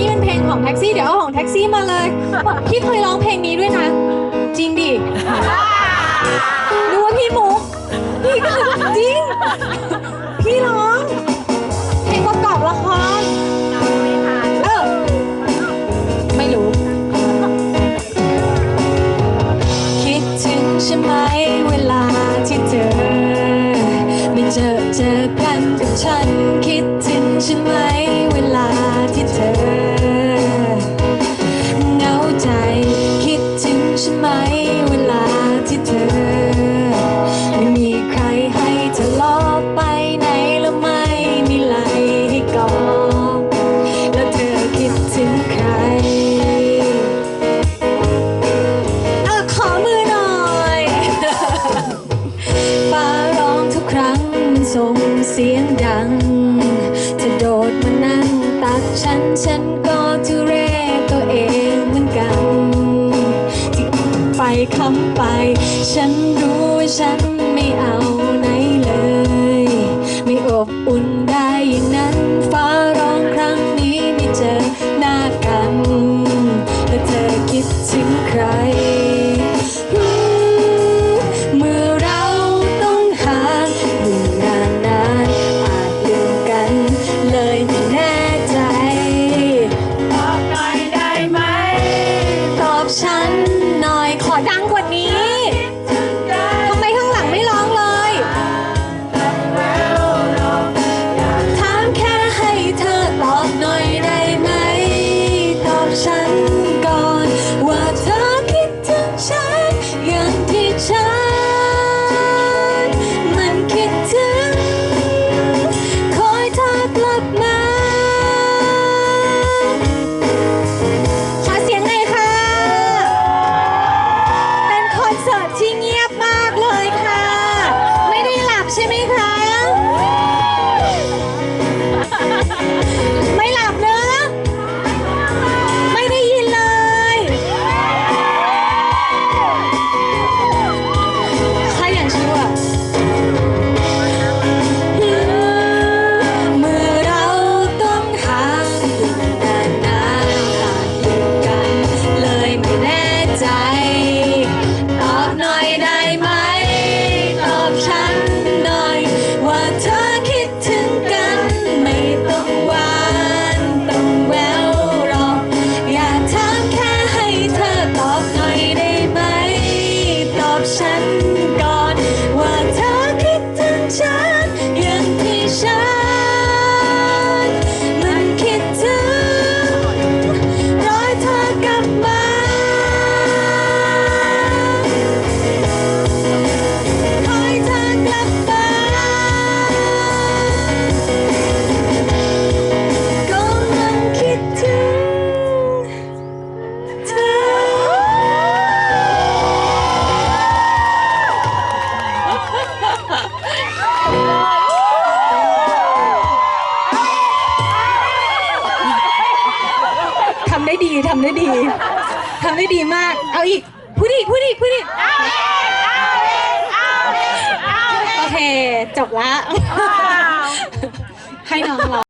นี่เป็นเพลงของแท็กซี่เดี๋ยวเอาของแท็กซี่มาเลยพี่เคยร้องเพลงนี้ด้วยนะ จริงดิดูว่าพี่มุกพี่ก็จริง พี่ร้องเพลงประกอบละครเออไม่รู้ คิดถึงใช่ไหมเวลาที่เธอ ไม่เจอเจอกันกับฉันคิดถึง เวลาที่เธอ ไม่มีใครให้เธอลอบไปไหนแล้วไม่มีไหลให้กอดแล้วเธอคิดถึงใครเออขอมือหน่อยฟ้าร้องทุกครั้งมันส่งเสียงดังจะโดดมานั่งตักฉันฉันก็ทุเร ที่ ด้ดีทำได้ดีทำได้ดีมาก เอาอีกพูดอีกพูดอีกพูดอีกโอเค จบละให้น้องร้อง